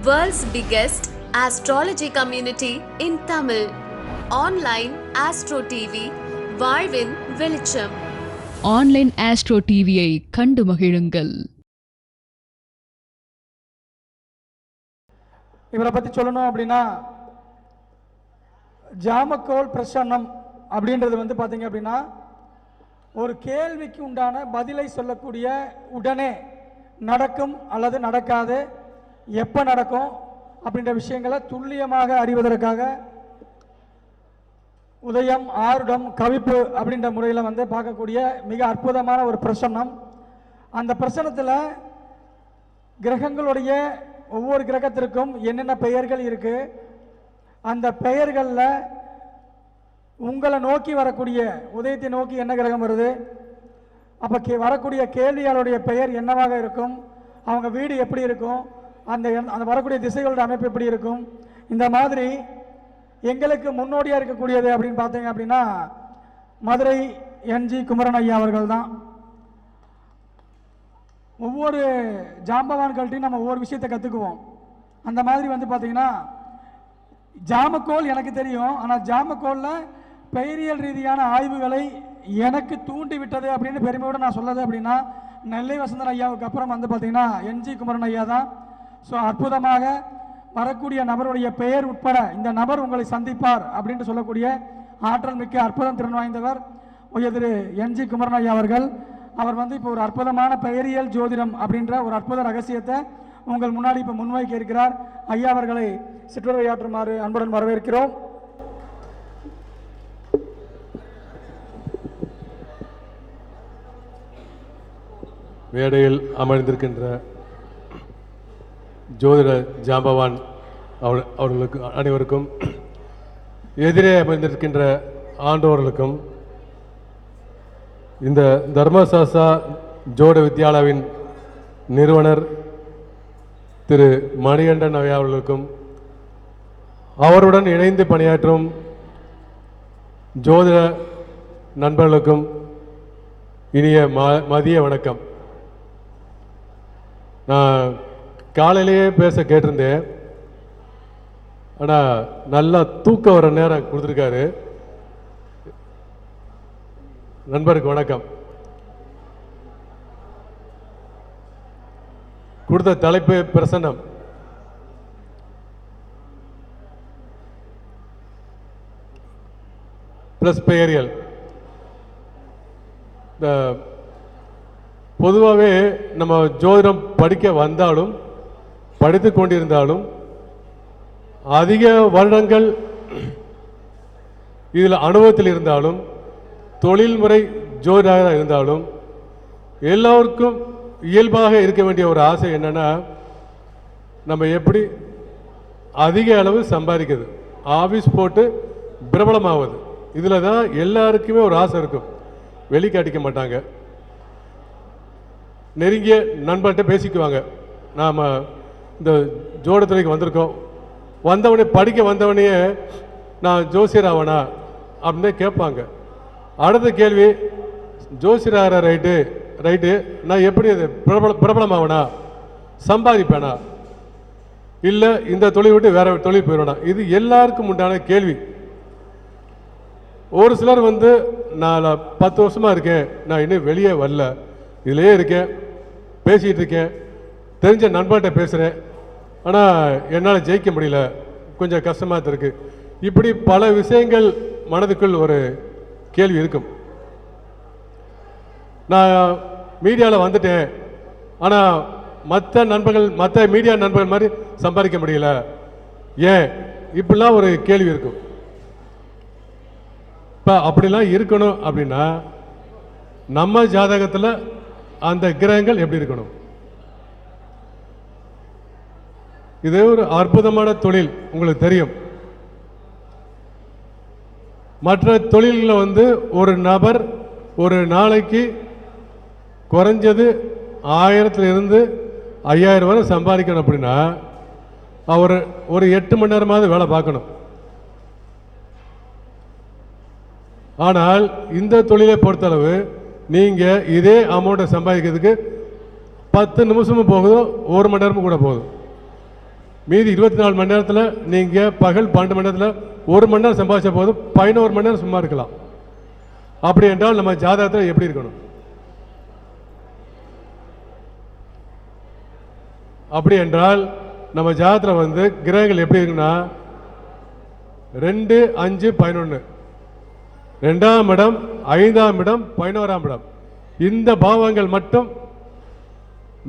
World's biggest astrology community in Tamil. Online Astro TV, வாழ்வின் வெளிச்சம் online astro டிவியை கண்டு மகிழுங்கள். இவரை பற்றி சொல்லணும் அப்படின்னா ஜாமக்கோல் பிரசன்னம் அப்படின்றது வந்து பார்த்தீங்க அப்படின்னா ஒரு கேள்விக்கு உண்டான பதிலை சொல்லக்கூடிய உடனே நடக்கும் அல்லது நடக்காது. எப்போ நடக்கும் அப்படின்ற விஷயங்களை துல்லியமாக அறிவதற்காக உதயம் ஆருடம் கவிப்பு அப்படின்ற முறையில் வந்து பார்க்கக்கூடிய மிக அற்புதமான ஒரு பிரசன்னம். அந்த பிரசன்னத்தில் கிரகங்களுடைய ஒவ்வொரு கிரகத்திற்கும் என்னென்ன பெயர்கள் இருக்குது அந்த பெயர்களில் உங்களை நோக்கி வரக்கூடிய உதயத்தை நோக்கி என்ன கிரகம் வருது? அப்போ கே வரக்கூடிய கேள்வியாளருடைய பெயர் என்னவாக இருக்கும்? அவங்க வீடு எப்படி இருக்கும்? அந்த அந்த வரக்கூடிய திசைகளோட அமைப்பு எப்படி இருக்கும்? இந்த மாதிரி எங்களுக்கு முன்னோடியாக இருக்கக்கூடியது அப்படின்னு பார்த்தீங்க அப்படின்னா மதுரை என்ஜி குமரன் ஐயா அவர்கள் தான் ஒவ்வொரு ஜாம்பவான்கள்ட்டையும் நம்ம ஒவ்வொரு விஷயத்தை கற்றுக்குவோம் அந்த மாதிரி வந்து பார்த்தீங்கன்னா ஜாமக்கோல் எனக்கு தெரியும் ஆனால் ஜாமக்கோலில் பெயரியல் ரீதியான ஆய்வுகளை எனக்கு தூண்டி விட்டது அப்படின்னு பெருமையோடு நான் சொல்லது அப்படின்னா நெல்லை வசந்தன் ஐயாவுக்கு அப்புறம் வந்து பார்த்தீங்கன்னா என்ஜி குமரன் ஐயா தான் ஸோ அற்புதமாக வரக்கூடிய நபருடைய பெயர் உட்பட இந்த நபர் உங்களை சந்திப்பார் அப்படின்ட்டு சொல்லக்கூடிய ஆற்றல் மிக்க அற்புதம் திறன் வாய்ந்தவர் உயதிரு என்ஜி குமரன் ஐயா அவர்கள். அவர் வந்து இப்போ ஒரு அற்புதமான பெயரியல் ஜோதிடம் அப்படின்ற ஒரு அற்புத ரகசியத்தை உங்கள் முன்னாடி இப்போ முன்வைக்க இருக்கிறார். ஐயா அவர்களை சிற்றுரையாற்றுமாறு அன்புடன் வரவேற்கிறோம். மேடையில் அமர்ந்திருக்கின்ற ஜோதிட ஜாம்பவான் அவர் அவர்களுக்கு அனைவருக்கும் எதிரே அமைந்திருக்கின்ற ஆண்டோர்களுக்கும் இந்த தர்மசாஸ்தா ஜோட வித்யாலாவின் நிறுவனர் திரு மணிகண்டன் ஐயா அவர்களுக்கும் அவருடன் இணைந்து பணியாற்றும் ஜோதிட நண்பர்களுக்கும் இனிய ம மதிய வணக்கம். நான் காலையிலேயே பேச கேட்டிருந்தேன். ஆனால் நல்லா தூக்கம் வர நேரம் கொடுத்துருக்காரு. நண்பருக்கு வணக்கம். கொடுத்த தலைப்பு பிரசன்னம். ப்ளஸ் பெயரியல். இந்த பொதுவாகவே நம்ம ஜோதிடம் படிக்க வந்தாலும் படித்து கொண்டிருந்தாலும் அதிக வருடங்கள் இதில் அனுபவத்தில் இருந்தாலும் தொழில்முறை ஜோதிடராக இருந்தாலும் எல்லோருக்கும் இயல்பாக இருக்க வேண்டிய ஒரு ஆசை என்னென்னா நம்ம எப்படி அதிக அளவு சம்பாதிக்கிறது. ஆஃபீஸ் போட்டு பிரபலமாவது. இதில் தான் எல்லாருக்குமே ஒரு ஆசை இருக்கும். வெளிக்காட்டிக்க மாட்டாங்க. நெருங்கிய நண்பர்கிட்ட பேசிக்குவாங்க. நாம் இந்த ஜோடத்துறைக்கு வந்திருக்கோம். வந்தவனே படிக்க வந்தவனையே நான் ஜோசியர் ஆவனா அப்படின்னு கேட்பாங்க. அடுத்த கேள்வி ஜோசியர் ரைட்டு ரைட்டு நான் எப்படி அது பிரபல பிரபலமாவனா? சம்பாதிப்பேனா? இல்லை இந்த தொழில் விட்டு வேற தொழில் போயிடுவேனா? இது எல்லாருக்கும் உண்டான கேள்வி. ஒரு சிலர் வந்து நான் பத்து வருஷமாக இருக்கேன் நான் இன்னும் வெளியே வரல. இதிலேயே இருக்கேன் பேசிகிட்டு இருக்கேன் தெரிஞ்ச நண்பர்கிட்ட பேசுகிறேன் ஆனால் என்னால் ஜெயிக்க முடியல. கொஞ்சம் கஷ்டமாக தான் இருக்கு. இப்படி பல விஷயங்கள் மனதுக்குள் ஒரு கேள்வி இருக்கும். நான் மீடியாவில் வந்துட்டேன். ஆனால் மற்ற நண்பர்கள் மற்ற மீடியா நண்பர்கள் மாதிரி சம்பாதிக்க முடியல. ஏன்? இப்படிலாம் ஒரு கேள்வி இருக்கும். இப்போ அப்படிலாம் இருக்கணும் அப்படின்னா நம்ம ஜாதகத்தில் அந்த கிரகங்கள் எப்படி இருக்கணும்? இது ஒரு அற்புதமான தொழில் உங்களுக்கு தெரியும். மற்ற தொழிலில் வந்து ஒரு நபர் ஒரு நாளைக்கு குறைஞ்சது ஆயிரத்துலேருந்து ஐயாயிரம் வரை சம்பாதிக்கணும் அப்படின்னா அவர் ஒரு எட்டு மணி நேரமாவது வேலை பார்க்கணும். ஆனால் இந்த தொழிலை பொறுத்தளவு நீங்கள் இதே அமௌண்ட்டை சம்பாதிக்கிறதுக்கு பத்து நிமிஷமும் போகுதோ ஒரு மணி நேரமும் கூட போதும் மீதி இருபத்தி நாலு மணி நேரத்தில் நீங்கள் பகல் பன்னெண்டு மணி நேரத்தில் ஒரு மணி நேரம் சம்பாதிச்ச போதும் பதினோரு மணி நேரம் சும்மா இருக்கலாம். அப்படி என்றால் நம்ம ஜாதகத்தில் எப்படி இருக்கணும்? அப்படி என்றால் நம்ம ஜாதகத்தில் வந்து கிரகங்கள் எப்படி இருக்குன்னா ரெண்டு அஞ்சு பதினொன்று ரெண்டாம் இடம் ஐந்தாம் இடம் பதினோராம் இடம். இந்த பாவங்கள் மட்டும்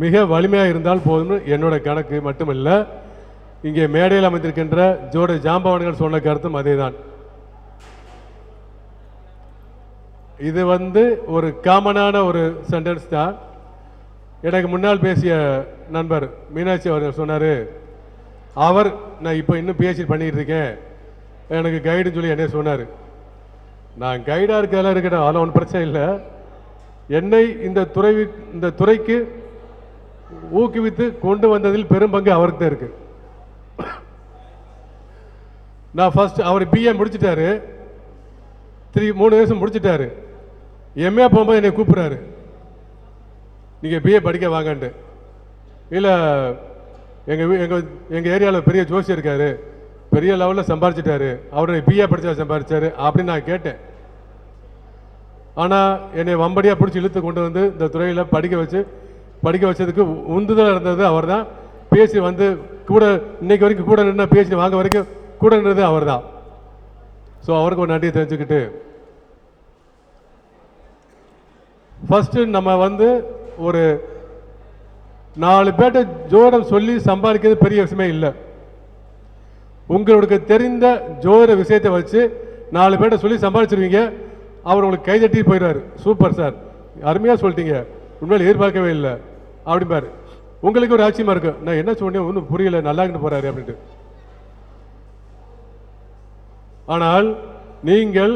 மிக வலிமையாக இருந்தால் போதும்னு என்னோட கணக்கு மட்டுமல்ல. இங்கே மேடையில் அமைந்திருக்கின்ற ஜோட ஜாம்பவான்கள் சொன்ன கருத்தும் அதேதான். இது வந்து ஒரு காமனான ஒரு சென்டென்ஸ் தான். எனக்கு முன்னால் பேசிய நண்பர் மீனாட்சி அவர் சொன்னார் அவர் நான் இப்போ இன்னும் பிஹெச்டி பண்ணிட்டு இருக்கேன். எனக்கு கைடுன்னு சொல்லி என்னை சொன்னார். நான் கைடாக இருக்கிறதெல்லாம் இருக்கட்டும் அதெல்லாம் ஒன்றும் பிரச்சனை இல்லை. என்னை இந்த துறை இந்த துறைக்கு ஊக்குவித்து கொண்டு வந்ததில் பெரும் பங்கு அவருக்கு தான் இருக்குது நான் ஃபஸ்ட் அவர் பிஏ முடிச்சிட்டாரு. த்ரீ மூணு வருஷம் முடிச்சிட்டாரு. எம்ஏ போகும்போது என்னை கூப்பிட்றாரு. நீங்கள் பிஏ படிக்க வாங்கன்ட்டு. இல்லை எங்கள் எங்கள் எங்கள் ஏரியாவில் பெரிய ஜோசி இருக்காரு. பெரிய லெவலில் சம்பாரிச்சிட்டாரு. அவர் பிஏ படித்தா சம்பாரிச்சாரு அப்படின்னு நான் கேட்டேன். ஆனால் என்னை வம்படியாக பிடிச்சி இழுத்து கொண்டு வந்து இந்த துறையில் படிக்க வச்சு படிக்க வச்சதுக்கு உந்துதலாக இருந்தது அவர் தான் பேசி வந்து கூட இன்னைக்கு வரைக்கும் கூட நின்று பேசி வாங்க வரைக்கும் கூடன்றது அவர் தான் ஸோ அவருக்கு ஒரு நன்றியை தெரிஞ்சுக்கிட்டு ஃபஸ்ட்டு நம்ம வந்து ஒரு நாலு பேர்ட்ட ஜோரம் சொல்லி சம்பாதிக்கிறது பெரிய விஷயமே இல்லை. உங்களுக்கு தெரிந்த ஜோதிட விஷயத்தை வச்சு நாலு பேர்ட்ட சொல்லி சம்பாதிச்சிருவீங்க. அவர் உங்களுக்கு கைதட்டி போயிடுவார் சூப்பர் சார் அருமையாக சொல்லிட்டீங்க. உண்மையில் எதிர்பார்க்கவே இல்லை. அப்படிம்பாரு. உங்களுக்கு ஒரு ஆச்சரியமாக இருக்கு. நான் என்ன சொன்னேன்? ஒன்றும் புரியல. நல்லா போகிறாரு அப்படின்ட்டு. ஆனால் நீங்கள்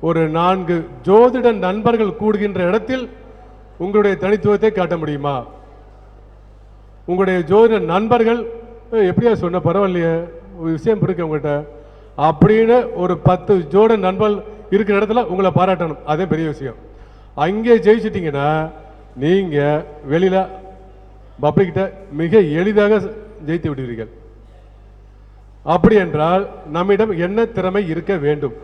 ஒரு நான்கு ஜோதிட நண்பர்கள் கூடுகின்ற இடத்தில் உங்களுடைய தனித்துவத்தை காட்ட முடியுமா? உங்களுடைய ஜோதிட நண்பர்கள் எப்படியா சொன்ன பரவாயில்லையே ஒரு விஷயம் இருக்கு உங்கள்கிட்ட அப்படின்னு ஒரு பத்து ஜோட நண்பர்கள் இருக்கிற இடத்துல உங்களை பாராட்டணும். அதே பெரிய விஷயம். அங்கே ஜெயிச்சிட்டிங்கன்னா நீங்கள் வெளியில் பப்ளிக்கிட்ட மிக எளிதாக ஜெயித்து விடுவீர்கள். அப்படி என்றால் நம்மிடம் என்ன திறமை இருக்க வேண்டும்?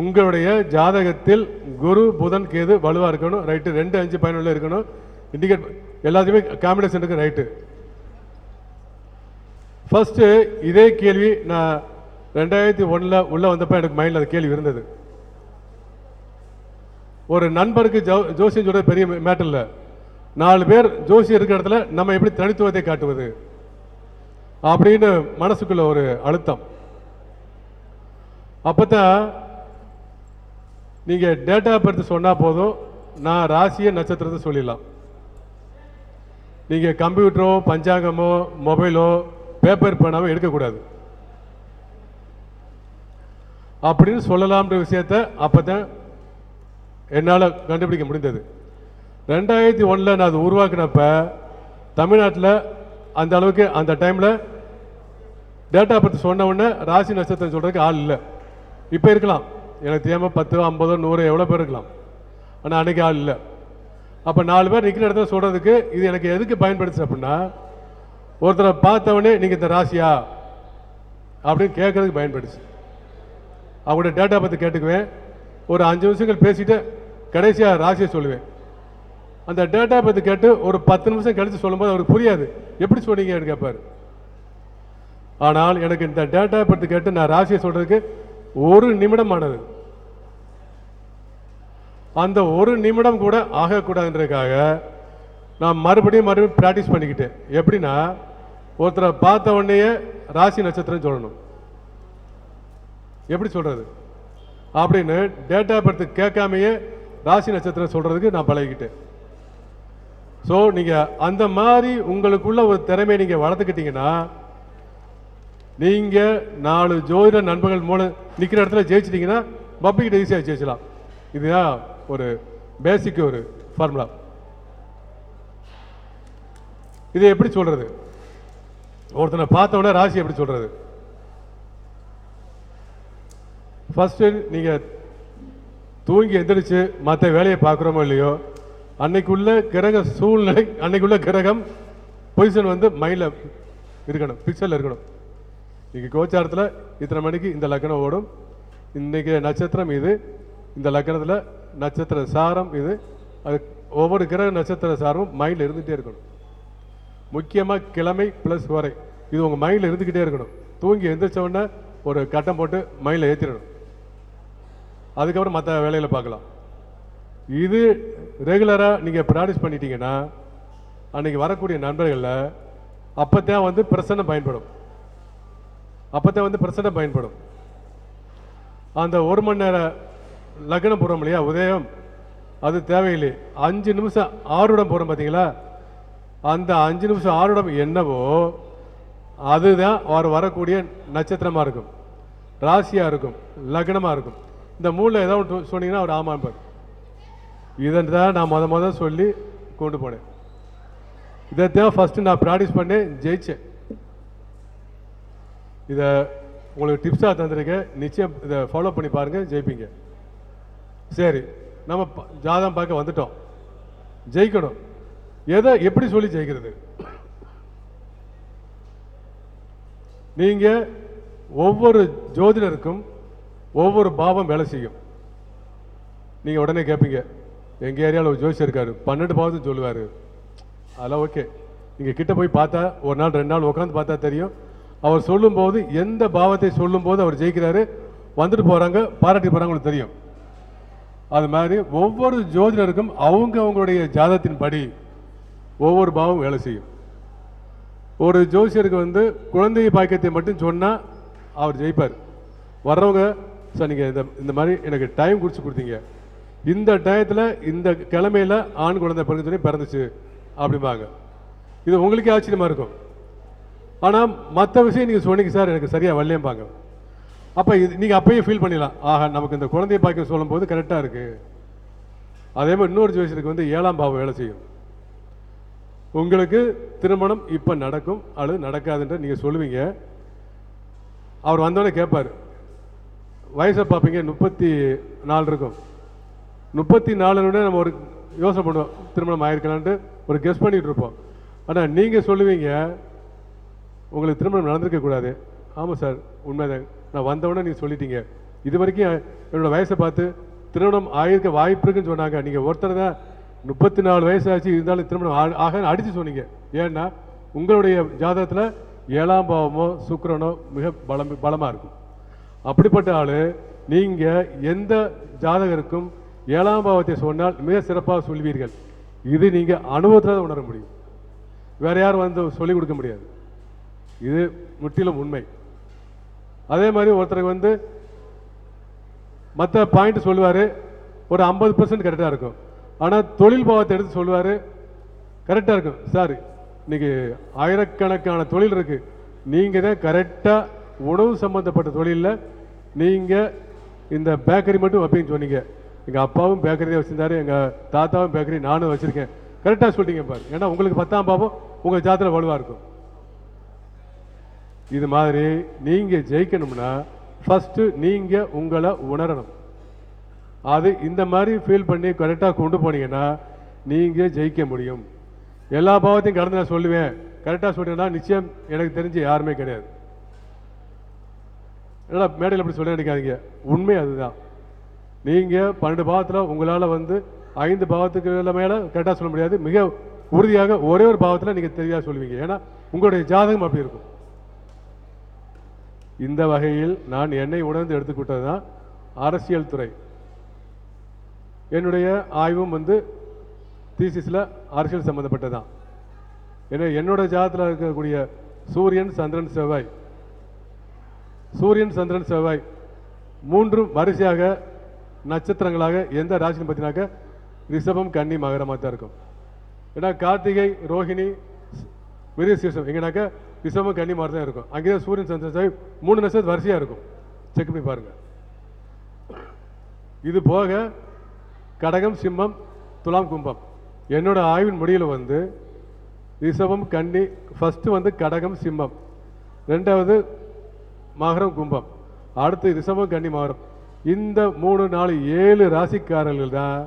உங்களுடைய ஜாதகத்தில் குரு புதன் கேது வலுவாக இருக்கணும் ரைட்டு ரெண்டு அஞ்சு பயனுள்ள இருக்கணும். இண்டிகேட் எல்லாத்தையுமே காம்பினேஷன் இருக்கு ரைட்டு ஃபஸ்ட்டு இதே கேள்வி நான் ரெண்டாயிரத்தி ஒன்றில் உள்ளே வந்தப்போ எனக்கு மைண்டில் அந்த கேள்வி இருந்தது. ஒரு நண்பருக்கு ஜோ ஜோசியம் சொல்கிறது பெரிய மேட்டர் இல்லை. நாலு பேர் ஜோசியம் இருக்கிற இடத்துல நம்ம எப்படி தனித்துவத்தை காட்டுவது? அப்படின்னு மனசுக்குள்ள ஒரு அழுத்தம். அப்பதான் நீங்க டேட்டா பர்த் சொன்னா போதும் நான் ராசிய நட்சத்திரத்தை சொல்லிடலாம். நீங்க கம்ப்யூட்டரோ பஞ்சாங்கமோ மொபைலோ பேப்பர் பேனாவோ எடுக்கக்கூடாது. அப்படின்னு சொல்லலாம்ன்ற விஷயத்த அப்பதான் என்னால் கண்டுபிடிக்க முடிந்தது. ரெண்டாயிரத்தி ஒன்றில் நான் அதை உருவாக்கினப்ப தமிழ்நாட்டில் அந்த அளவுக்கு அந்த டைமில் டேட்டா பற்றி சொன்ன உடனே ராசி நட்சத்திரம் சொல்கிறதுக்கு ஆள் இல்லை. இப்போ இருக்கலாம். எனக்கு தெரியாமல் பத்து ஐம்பதோ நூறு எவ்வளோ பேர் இருக்கலாம். ஆனால் அன்றைக்கி ஆள் இல்லை. அப்போ நாலு பேர் நிற்கிற இடத்துல சொல்கிறதுக்கு இது எனக்கு எதுக்கு பயன்படுத்துச்சு அப்படின்னா ஒருத்தரை பார்த்தவொடனே நீங்கள் இந்த ராசியா அப்படின்னு கேட்குறதுக்கு பயன்படுச்சு. அவங்களோட டேட்டா பற்றி கேட்டுக்குவேன். ஒரு அஞ்சு நிமிஷங்கள் பேசிவிட்டு கடைசியாக ராசியை சொல்லுவேன். அந்த டேட்டா பற்றி கேட்டு ஒரு பத்து நிமிஷம் கழித்து சொல்லும்போது அவருக்கு புரியாது. எப்படி சொன்னீங்கன்னு கேட்பார் ஆனால் எனக்கு இந்த டேட்டா பற்றி கேட்டு நான் ராசியை சொல்கிறதுக்கு ஒரு நிமிடம் ஆனது. அந்த ஒரு நிமிடம் கூட ஆகக்கூடாதுன்றதுக்காக நான் மறுபடியும் மறுபடியும் ப்ராக்டிஸ் பண்ணிக்கிட்டேன். எப்படின்னா ஒருத்தரை பார்த்த உடனேயே ராசி நட்சத்திரம் சொல்லணும். எப்படி சொல்கிறது அப்படின்னு டேட்டா பர்த் கேட்காமையே ராசி நட்சத்திரம் சொல்கிறதுக்கு நான் பழகிக்கிட்டேன். ஸோ நீங்கள் அந்த மாதிரி உங்களுக்குள்ள ஒரு திறமையை நீங்கள் வளர்த்துக்கிட்டீங்கன்னா நீங்கள் நாலு ஜோதிட நண்பர்கள் மூலம் நிற்கிற இடத்துல ஜெயிச்சிட்டிங்கன்னா பப்ளிக்கிட்ட ஈஸியாக ஜெயிச்சலாம் இதுதான் ஒரு பேசிக் ஒரு ஃபார்முலா இதை எப்படி சொல்கிறது ஒருத்தனை பார்த்தவொடனே ராசி எப்படி சொல்கிறது ஃபஸ்ட்டு நீங்கள் தூங்கி எந்திரிச்சு மற்ற வேலையை பார்க்குறோமோ இல்லையோ அன்னைக்குள்ள கிரக சூழ்நிலை அன்னைக்குள்ள கிரகம் பொசிஷன் வந்து மைண்டில் இருக்கணும் பிக்சரில் இருக்கணும். இன்னைக்கு கோச்சாரத்தில் இத்தனை மணிக்கு இந்த லக்னம் ஓடும். இன்னைக்கு நட்சத்திரம் இது. இந்த லக்னத்தில் நட்சத்திர சாரம் இது. அது ஒவ்வொரு கிரக நட்சத்திர சாரமும் மைண்டில் இருந்துகிட்டே இருக்கணும். முக்கியமாக கிழமை ப்ளஸ் வரை. இது உங்கள் மைண்டில் இருந்துக்கிட்டே இருக்கணும். தூங்கி எழுந்திரிச்சவொடனே ஒரு கட்டம் போட்டு மைண்டில் ஏற்றிடணும் அதுக்கப்புறம் மற்ற வேலையில் பார்க்கலாம். இது ரெகுலராக நீங்கள் ப்ராக்டிஸ் பண்ணிட்டீங்கன்னா அன்னைக்கு வரக்கூடிய நண்பர்களில் அப்போத்தான் வந்து பிரசன்னம் பயன்படும். அப்போத்தான் வந்து பிரசன்னம் பயன்படும். அந்த ஒரு மணி நேர லக்னம் போகிறோம் இல்லையா உதயம் அது தேவையில்லை. அஞ்சு நிமிஷம் ஆறுடம் போகிறோம் பார்த்தீங்களா அந்த அஞ்சு நிமிஷம் ஆறுடம் என்னவோ அதுதான் அவர் வரக்கூடிய நட்சத்திரமாக இருக்கும். ராசியாக இருக்கும் லக்னமாக இருக்கும். இந்த மூணில் ஏதாவது சொன்னீங்கன்னா அவர் ஆமாம்பார். இதை தான் நான் மொதல் மொதல் சொல்லி கொண்டு போனேன். இதைத்தான் ஃபஸ்ட்டு நான் ப்ராக்டிஸ் பண்ணேன் ஜெயித்தேன் இதை உங்களுக்கு டிப்ஸாக தந்திருக்கேன். நிச்சயம் இதை ஃபாலோ பண்ணி பாருங்கள் ஜெயிப்பீங்க. சரி நம்ம ப- ஜாதகம் பார்க்க வந்துட்டோம். ஜெயிக்கணும். எதை எப்படி சொல்லி ஜெயிக்கிறது? நீங்கள் ஒவ்வொரு ஜோதிடருக்கும் ஒவ்வொரு பாவம் வேலை செய்யும். நீங்கள் உடனே கேட்பீங்க எங்கள் ஏரியாவில் ஒரு ஜோசியர் இருக்கார். பன்னெண்டு பாவத்தும் சொல்லுவார். அதெல்லாம் ஓகே. இங்கே கிட்ட போய் பார்த்தா ஒரு நாள் ரெண்டு நாள் உட்காந்து பார்த்தா தெரியும். அவர் சொல்லும்போது எந்த பாவத்தை சொல்லும்போது அவர் ஜெயிக்கிறாரு வந்துட்டு போகிறாங்க பாராட்டி போறாங்க தெரியும். அது மாதிரி ஒவ்வொரு ஜோதிடருக்கும் அவங்க அவங்களுடைய ஜாதகத்தின் படி ஒவ்வொரு பாவம் வேலை செய்யும். ஒரு ஜோசியருக்கு வந்து குழந்தை பாக்கியத்தை மட்டும் சொன்னால் அவர் ஜெயிப்பார். வர்றவங்க சார் நீங்கள் இந்த இந்த மாதிரி எனக்கு டைம் குறித்து கொடுத்தீங்க. இந்த டயத்தில் இந்த கிழமையில ஆண் குழந்தை பிறகு சொல்லி பிறந்துச்சு அப்படிம்பாங்க. இது உங்களுக்கே ஆச்சரியமாக இருக்கும். ஆனால் மற்ற விஷயம் நீங்கள் சொன்னீங்க சார் எனக்கு சரியாக வரலையம்பாங்க. அப்போ இது நீங்கள் அப்பயே ஃபீல் பண்ணிடலாம். ஆஹா நமக்கு இந்த குழந்தை பாக்கியம் சொல்லும்போது கரெக்டாக இருக்குது அதே மாதிரி இன்னொரு ஜோசியருக்கு வந்து ஏழாம் பாவம் வேலை செய்யும். உங்களுக்கு திருமணம் இப்போ நடக்கும் அல்லது நடக்காதுன்ற நீங்கள் சொல்லுவீங்க. அவர் வந்தோடனே கேட்பார் வயசை பார்ப்பீங்க முப்பத்தி நாலு இருக்கும். முப்பத்தி நாலுன்னு நம்ம ஒரு யோசனை பண்ணுவோம். திருமணம் ஆயிருக்கலான்ட்டு ஒரு கெஸ் பண்ணிகிட்ருப்போம் இருப்போம். ஆனால் நீங்கள் சொல்லுவீங்க உங்களுக்கு திருமணம் நடந்திருக்க கூடாது. ஆமாம் சார் உண்மைதான். நான் வந்தவொடனே நீங்கள் சொல்லிட்டீங்க. இது வரைக்கும் என்னோட வயசை பார்த்து திருமணம் ஆயிருக்க வாய்ப்பு இருக்குன்னு சொன்னாங்க. நீங்கள் ஒருத்தர் தான் முப்பத்தி நாலு வயசாச்சு இருந்தாலும் திருமணம் ஆ- அடித்து சொன்னீங்க. ஏன்னா உங்களுடைய ஜாதகத்தில் ஏழாம் பாவமோ சுக்கரனோ மிக பலம் பலமாக இருக்கும். அப்படிப்பட்ட ஆள் நீங்கள் எந்த ஜாதகருக்கும் ஏழாம் பாவத்தை சொன்னால் மிக சிறப்பாக சொல்வீர்கள். இது நீங்கள் அனுபவத்தில் தான் உணர முடியும். வேற யாரும் வந்து சொல்லிக் கொடுக்க முடியாது. இது முற்றிலும் உண்மை. அதே மாதிரி ஒருத்தருக்கு வந்து மற்ற பாயிண்ட் சொல்லுவார் ஒரு ஐம்பது பர்சன்ட் கரெக்டாக இருக்கும். ஆனால் தொழில் பாவத்தை எடுத்து சொல்லுவார் கரெக்டாக இருக்கும். சார் இன்றைக்கி ஆயிரக்கணக்கான தொழில் இருக்குது நீங்கள் தான் கரெக்டாக உணவு சம்மந்தப்பட்ட தொழிலில் நீங்கள் இந்த பேக்கரி மட்டும் வைப்பீங்கன்னு சொன்னீங்க. எங்கள் அப்பாவும் பேக்கரி வச்சுருந்தாரு எங்கள் தாத்தாவும் பேக்கரி நானும் வச்சுருக்கேன். கரெக்டாக சொல்லிட்டீங்க பாரு. ஏன்னா உங்களுக்கு பத்தாம் பாவம் உங்கள் ஜாத்திர வலுவாக இருக்கும். இது மாதிரி நீங்கள் ஜெயிக்கணும்னா ஃபஸ்ட்டு நீங்கள் உங்களை உணரணும். அது இந்த மாதிரி ஃபீல் பண்ணி கரெக்டாக கொண்டு போனீங்கன்னா நீங்கள் ஜெயிக்க முடியும். எல்லா பாவத்தையும் கடந்து நான் சொல்லுவேன். கரெக்டாக சொல்லிட்டேன்னா நிச்சயம் எனக்கு தெரிஞ்சு யாருமே கிடையாது. என்னடா மேடையில் அப்படி சொல்ல நினைக்காதீங்க. உண்மை அதுதான். நீங்கள் பன்னெண்டு பாவத்தில் உங்களால் வந்து ஐந்து பாவத்துக்கு மேலே கரெக்டாக சொல்ல முடியாது. மிக உறுதியாக ஒரே ஒரு பாவத்தில் நீங்கள் தெரியாத சொல்லுவீங்க. ஏன்னா உங்களுடைய ஜாதகம் அப்படி இருக்கும். இந்த வகையில் நான் என்னை உணர்ந்து எடுத்துக்கிட்டது தான் அரசியல் துறை. என்னுடைய ஆய்வும் வந்து தீசிஸில் அரசியல் சம்மந்தப்பட்டதான் ஏன்னா என்னோட ஜாதத்தில் இருக்கக்கூடிய சூரியன் சந்திரன் செவ்வாய். சூரியன் சந்திரன் செவ்வாய் மூன்றும் வரிசையாக நட்சத்திரங்களாக எந்த ராசின்னு பார்த்தீங்கன்னாக்க ரிஷபம் கன்னி மகரமாக தான் இருக்கும். ஏன்னா கார்த்திகை ரோஹிணி மிருகசீர்ஷம் எங்கனாக்கா ரிஷபம் கன்னி மாதிரி தான் இருக்கும். அங்கே சூரியன் சந்திரசாய் மூணு நட்சத்திரம் வரிசையாக இருக்கும். செக் பண்ணி பாருங்கள் இது போக கடகம் சிம்மம் துலாம் கும்பம். என்னோட ஆய்வின் முடியில் வந்து ரிஷபம் கன்னி ஃபஸ்ட்டு வந்து கடகம் சிம்மம். ரெண்டாவது மகரம் கும்பம். அடுத்து ரிஷபம் கன்னி மகரம். இந்த மூணு நாலு ஏழு ராசிக்காரர்கள் தான்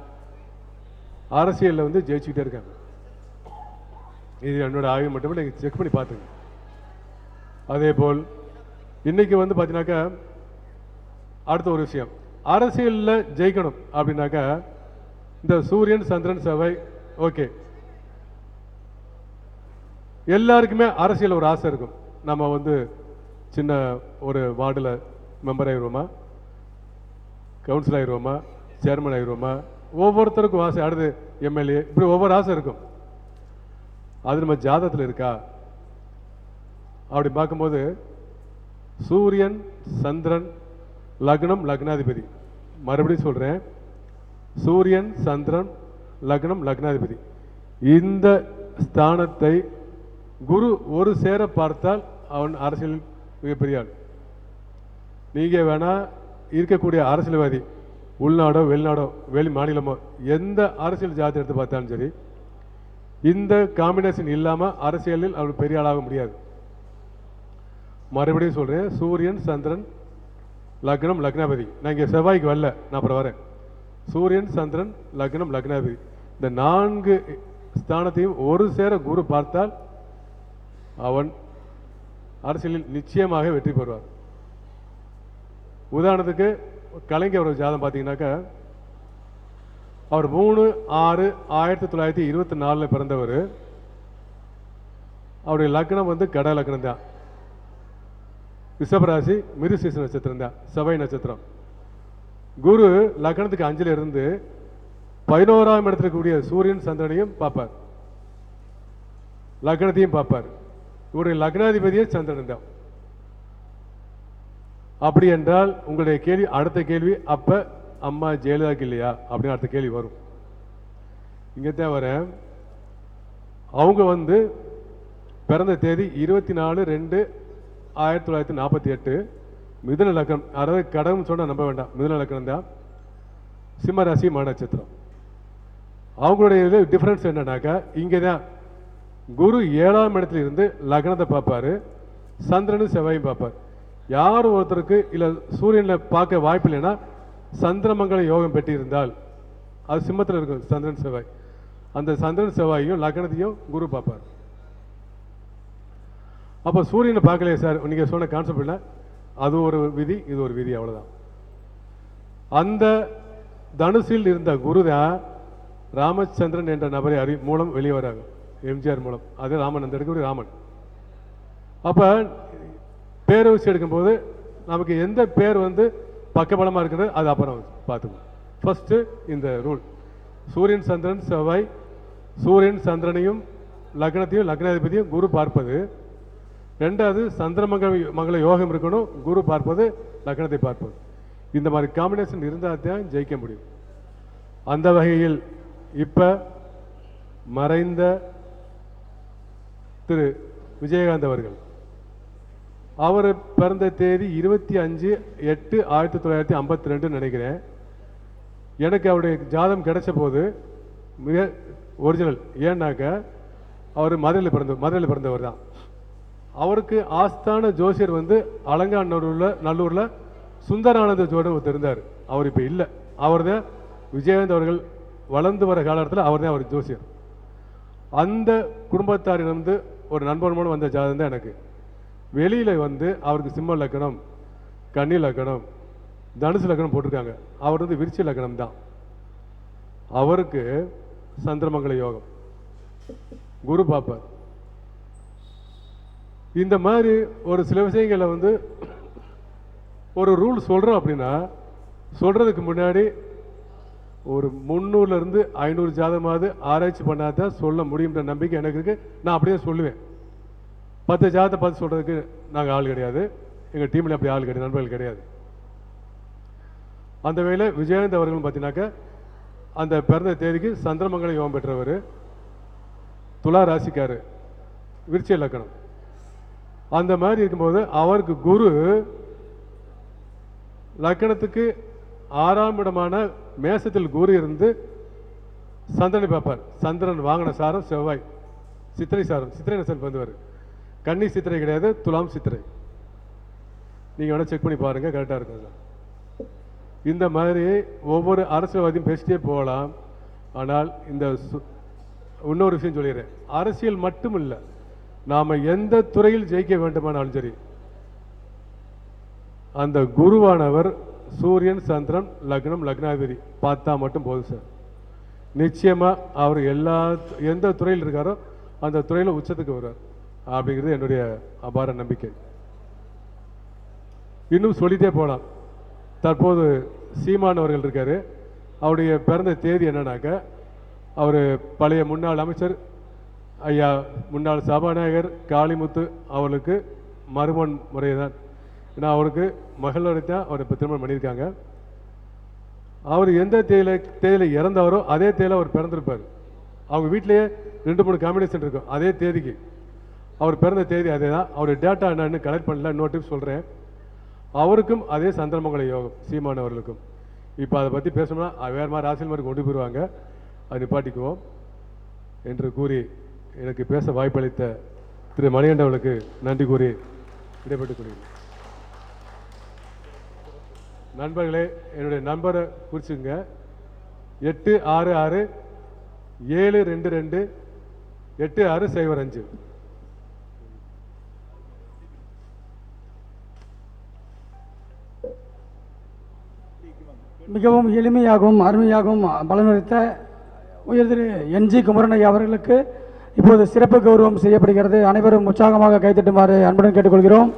அரசியலில் வந்து ஜெயிச்சுக்கிட்டே இருக்காங்க. இது என்னோட ஆய்வு மட்டுமே நீங்கள் செக் பண்ணி பார்த்துங்க அதே போல் இன்னைக்கு வந்து பார்த்தீங்கன்னாக்கா அடுத்த ஒரு விஷயம். அரசியலில் ஜெயிக்கணும் அப்படின்னாக்கா இந்த சூரியன் சந்திரன் செவ்வாய் ஓகே. எல்லாருக்குமே அரசியல் ஒரு ஆசை இருக்கும். நம்ம வந்து சின்ன ஒரு வார்டில் மெம்பர் ஆகிடுவோமா கவுன்சில் ஆகிடுவோமா சேர்மன் ஆகிடுவோமா ஒவ்வொருத்தருக்கும் ஆசை. அடுத்து எம்எல்ஏ இப்படி ஒவ்வொரு ஆசை இருக்கும். அது நம்ம ஜாதகத்தில் இருக்கா? அப்படி பார்க்கும்போது சூரியன் சந்திரன் லக்னம் லக்னாதிபதி. மறுபடியும் சொல்கிறேன் சூரியன் சந்திரன் லக்னம் லக்னாதிபதி. இந்த ஸ்தானத்தை குரு ஒரு சேர பார்த்தால் அவன் அரசியல் மிகப்பெரிய ஆள். நீங்கள் வேணா இருக்கக்கூடிய அரசியல்வாதி உள்நாடோ வெளிநாடோ வெளி மாநிலமோ எந்த அரசியல் ஜாதி எடுத்து பார்த்தாலும் சரி இந்த காம்பினேஷன் இல்லாமல் அரசியலில் அவர் பெரிய ஆளாக முடியாது. மறுபடியும் சொல்கிறேன் சூரியன் சந்திரன் லக்னம் லக்னாபதி. நான் இங்கே செவ்வாய்க்கு வரல நான் அப்புறம் வரேன். சூரியன் சந்திரன் லக்னம் லக்னாபதி. இந்த நான்கு ஸ்தானத்தையும் ஒரு சேர குரு பார்த்தால் அவன் அரசியலில் நிச்சயமாக வெற்றி பெறுவார். உதாரணத்துக்கு கலைஞர் ஒரு ஜாதம் பார்த்தீங்கன்னாக்கா அவர் மூணு ஆறு ஆயிரத்தி தொள்ளாயிரத்தி இருபத்தி நாலில் பிறந்தவர். அவருடைய லக்னம் வந்து கட லக்னம் தான். ரிஷபராசி மிருசீச நட்சத்திரம் தான் செவ்வாய் நட்சத்திரம். குரு லக்னத்துக்கு அஞ்சில் இருந்து பதினோராம் இடத்துல இருக்கக்கூடிய சூரியன் சந்திரனையும் பார்ப்பார். லக்னத்தையும் பார்ப்பார். இவருடைய லக்னாதிபதியே சந்திரன் தான். அப்படி என்றால் உங்களுடைய கேள்வி அடுத்த கேள்வி அப்ப அம்மா ஜெயலலிதாக்கு இல்லையா? அப்படின்னு அடுத்த கேள்வி வரும். இங்கே தான் வரேன். அவங்க வந்து பிறந்த தேதி இருபத்தி நாலு ரெண்டு ஆயிரத்தி தொள்ளாயிரத்தி நாற்பத்தி எட்டு. மிதுன லக்னம் அதாவது கடவுள் சொன்னால் நம்ப வேண்டாம். மிதுன லக்னம் தான். சிம்ம ராசி நட்சத்திரம். அவங்களுடைய இது டிஃப்ரென்ஸ் என்னன்னாக்கா இங்கே தான் குரு ஏழாம் இடத்துல இருந்து லக்னத்தை பார்ப்பாரு. சந்திரனும் செவ்வாயும் பார்ப்பார். யார் ஒருத்தருக்கு இல்லை சூரியனை பார்க்க வாய்ப்பு இல்லைன்னா சந்திரமங்கல யோகம் பெற்றிருந்தால். அது சிம்மத்தில் இருக்கும் சந்திரன் செவ்வாய். அந்த சந்திரன் செவ்வாயையும் லக்னத்தையும் குரு பார்ப்பார். அப்போ சூரியனை பார்க்கலையே சார் நீங்கள் சொன்ன கான்செப்ட் இல்லை அது ஒரு விதி இது ஒரு விதி அவ்வளவுதான். அந்த தனுசில் இருந்த குரு தான் ராமச்சந்திரன் என்ற நபரை அறி மூலம் வெளியே வராங்க. எம்ஜிஆர் மூலம். அது ராமன் அந்த இடத்துக்கு ராமன். அப்போ பேரவசி எடுக்கும்போது நமக்கு எந்த பேர் வந்து பக்கபலமாக இருக்குது அது அப்புறம் பார்த்துக்கணும். ஃபஸ்ட்டு இந்த ரூல் சூரியன் சந்திரன் செவ்வாய். சூரியன் சந்திரனையும் லக்னத்தையும் லக்னாதிபதியும் குரு பார்ப்பது. ரெண்டாவது சந்திரமங்கல மங்கள யோகம் இருக்கணும். குரு பார்ப்பது லக்னத்தை பார்ப்பது. இந்த மாதிரி காம்பினேஷன் இருந்தால் தான் ஜெயிக்க முடியும். அந்த வகையில் இப்போ மறைந்த திரு விஜயகாந்த் அவர்கள் அவர் பிறந்த தேதி இருபத்தி அஞ்சு எட்டு ஆயிரத்தி தொள்ளாயிரத்தி ஐம்பத்தி ரெண்டு நினைக்கிறேன். எனக்கு அவருடைய ஜாதம் கிடைச்ச போது மிக ஒரிஜினல் ஏன்னாக்க அவர் மதுரையில் பிறந்த மதுரையில் பிறந்தவர் தான். அவருக்கு ஆஸ்தான ஜோசியர் வந்து அலங்காநல்லூரில் நல்லூரில் சுந்தரானந்த ஜோடன் ஒருத்தர் இருந்தார். அவர் இப்போ இல்லை. அவர் தான் விஜயகாந்த் அவர்கள் வளர்ந்து வர காலத்தில் அவர் தான் அவர் ஜோசியர். அந்த குடும்பத்தாரிலிருந்து ஒரு நண்பர் மூலம் வந்த ஜாதகம் தான் எனக்கு. வெளியில் வந்து அவருக்கு சிம்ம லக்கணம் கன்னி லக்கணம் தனுசு லக்கணம் போட்டிருக்காங்க. அவர் வந்து விருச்சி லக்கணம் தான். அவருக்கு சந்திரமங்கல யோகம். குரு பாப்பர் இந்த மாதிரி ஒரு சில விஷயங்களை வந்து ஒரு ரூல் சொல்கிறோம் அப்படின்னா சொல்கிறதுக்கு முன்னாடி ஒரு முந்நூறுல இருந்து ஐநூறு ஜாதகமாவது ஆராய்ச்சி பண்ணாதான் சொல்ல முடியுன்ற நம்பிக்கை எனக்கு இருக்குது நான் அப்படியே சொல்லுவேன். பத்து ஜாதத்தை பார்த்து சொல்கிறதுக்கு நாங்கள் ஆள் கிடையாது. எங்கள் டீமில் அப்படி ஆள் கிடையாது நண்பர்கள் கிடையாது. அந்த வேலை விஜயகாந்த் அவர்கள் பார்த்தீங்கன்னாக்கா அந்த பிறந்த தேதிக்கு சந்திரமங்கல யோகம் பெற்றவர். துலா ராசிக்கார். விருச்சிய லக்கணம். அந்த மாதிரி இருக்கும்போது அவருக்கு குரு லக்கணத்துக்கு ஆறாம் இடமான மேசத்தில் குரு இருந்து சந்திரனை பார்ப்பார். சந்திரன் வாங்கின சாரம் செவ்வாய். சித்திரை சாரம். சித்திரை நசன் வந்துவார் கன்னி சித்திரை கிடையாது துலாம் சித்திரை. நீங்கள் வேணால் செக் பண்ணி பாருங்கள் கரெக்டாக இருக்கும் அதில் இந்த மாதிரி ஒவ்வொரு அரசியல்வாதியும் பேசிட்டே போகலாம். ஆனால் இந்த சு- இன்னொரு விஷயம் சொல்லிடுறேன். அரசியல் மட்டும் இல்லை நாம் எந்த துறையில் ஜெயிக்க வேண்டுமானாலும் சரி அந்த குருவானவர் சூரியன் சந்திரன் லக்னம் லக்னாதிபதி பார்த்தா மட்டும் போதும் சார். நிச்சயமாக அவர் எல்லா எந்த துறையில் இருக்காரோ அந்த துறையில் உச்சத்துக்கு வருவார். அப்படிங்கிறது என்னுடைய அபார நம்பிக்கை. இன்னும் சொல்லிட்டே போகலாம் தற்போது சீமான் அவர்கள் இருக்காரு. அவருடைய பிறந்த தேதி என்னன்னாக்க அவர் பழைய முன்னாள் அமைச்சர் ஐயா முன்னாள் சபாநாயகர் காளிமுத்து அவர்களுக்கு மருமன் முறை தான் ஏன்னா அவருக்கு மகளோட தான் அவர் இப்போ திருமணம் பண்ணியிருக்காங்க. அவர் எந்த தேதியில் தேதியில் இறந்தவரோ அதே தேதியில் அவர் பிறந்திருப்பார். அவங்க வீட்டிலேயே ரெண்டு மூணு காம்பினேஷன் இருக்கும். அதே தேதிக்கு. அவர் பிறந்த தேதி அதே தான் அவருடைய டேட்டா என்னன்னு கலெக்ட் பண்ணல. இன்னொரு டிப்ஸ் சொல்கிறேன் அவருக்கும் அதே சந்திரமங்கல யோகம் சீமான் அவர்களுக்கும். இப்போ அதை பற்றி பேசணும்னா வேறு மாதிரி அரசியல் மாதிரி கொண்டு போயிடுவாங்க அது நிப்பாட்டிக்குவோம் என்று கூறி எனக்கு பேச வாய்ப்பளித்த திரு மணிகண்டவர்களுக்கு நன்றி கூறி விடைபெற்றுக் கொள்கிறேன். நண்பர்களே என்னுடைய நம்பரை குறிச்சுங்க எட்டு ஆறு ஆறு ஏழு ரெண்டு ரெண்டு எட்டு ஆறு சைபர் அஞ்சு. மிகவும் எளிமையாகவும் அருமையாகவும் பலனளித்த உயர் திரு என்ஜி குமரனை அவர்களுக்கு இப்போது சிறப்பு கௌரவம் செய்யப்படுகிறது. அனைவரும் உற்சாகமாக கைத்தட்டுமாறு அன்புடன் கேட்டுக்கொள்கிறோம்.